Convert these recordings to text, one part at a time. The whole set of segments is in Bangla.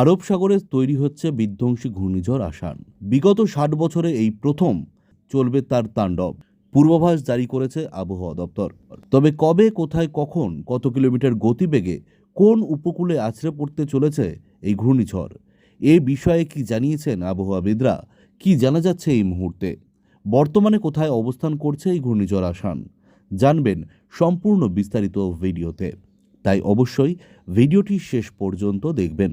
আরব সাগরে তৈরি হচ্ছে বিধ্বংসী ঘূর্ণিঝড় আসান। বিগত ষাট বছরে এই প্রথম চলবে তার তাণ্ডব। পূর্বাভাস জারি করেছে আবহাওয়া দপ্তর। তবে কবে, কোথায়, কখন, কত কিলোমিটার গতিবেগে কোন উপকূলে আছড়ে পড়তে চলেছে এই ঘূর্ণিঝড়? এ বিষয়ে কি জানিয়েছেন আবহাওয়াবিদরা? কি জানা যাচ্ছে এই মুহূর্তে? বর্তমানে কোথায় অবস্থান করছে এই ঘূর্ণিঝড় আসান? জানবেন সম্পূর্ণ বিস্তারিত ভিডিওতে। তাই অবশ্যই ভিডিওটি শেষ পর্যন্ত দেখবেন।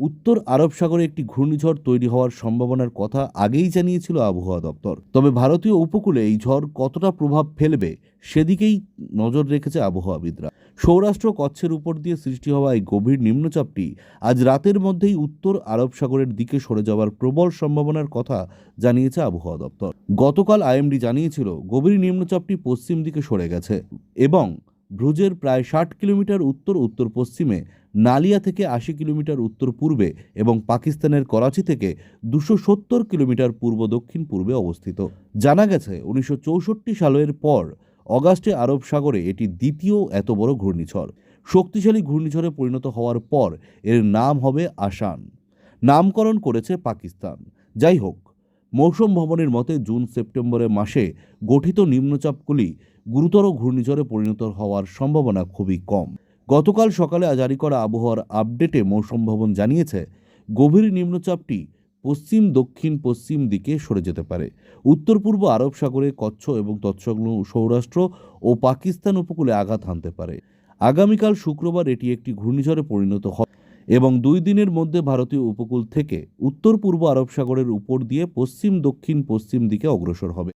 উত্তর আরব সাগরে একটি ঘূর্ণিঝড় তৈরি হওয়ার সম্ভাবনার কথা আগেই জানিয়েছিল আবহাওয়া দপ্তর। তবে ভারতীয় উপকূলে এই ঝড় কতটা প্রভাব ফেলবে সেদিকেই নজর রেখেছে আবহাওয়াবিদরা। সৌরাষ্ট্র কচ্ছের উপর দিয়ে সৃষ্টি হওয়া এই গভীর নিম্নচাপটি আজ রাতের মধ্যেই উত্তর আরব সাগরের দিকে সরে যাওয়ার প্রবল সম্ভাবনার কথা জানিয়েছে আবহাওয়া দপ্তর। গতকাল আইএমডি জানিয়েছিল, গভীর নিম্নচাপটি পশ্চিম দিকে সরে গেছে এবং ভ্রুজের প্রায় ষাট কিলোমিটার উত্তর উত্তর পশ্চিমে নালিয়া থেকে আশি কিলোমিটার উত্তর পূর্বে এবং পাকিস্তানের করাচি থেকে দুশো সত্তর কিলোমিটার পূর্ব দক্ষিণ পূর্বে অবস্থিত। জানা গেছে, উনিশশো চৌষট্টি সালের পর অগাস্টে আরব সাগরে এটি দ্বিতীয় এত বড় ঘূর্ণিঝড়। শক্তিশালী ঘূর্ণিঝড়ে পরিণত হওয়ার পর এর নাম হবে আসান। নামকরণ করেছে পাকিস্তান। যাই হোক, মৌসুম ভবনের মতে জুন সেপ্টেম্বরের মাসে গঠিত নিম্নচাপগুলি গুরুতর ঘূর্ণিঝড়ে পরিণত হওয়ার সম্ভাবনা খুবই কম। গতকাল সকালে জারি করা আবহাওয়ার আপডেটে মৌসুম ভবন জানিয়েছে, গভীর নিম্নচাপটি পশ্চিম, দক্ষিণ, পশ্চিম দিকে সরে যেতে পারে। উত্তর, পূর্ব আরব সাগরে কচ্ছ এবং তৎসংলগ্ন সৌরাষ্ট্র ও পাকিস্তান উপকূলে আঘাত হানতে পারে। আগামীকাল শুক্রবার এটি একটি ঘূর্ণিঝড়ে পরিণত হয় এবং দুই দিনের মধ্যে ভারতীয় উপকূল থেকে উত্তর, পূর্ব আরব সাগরের উপর দিয়ে পশ্চিম, দক্ষিণ, পশ্চিম দিকে অগ্রসর হবে।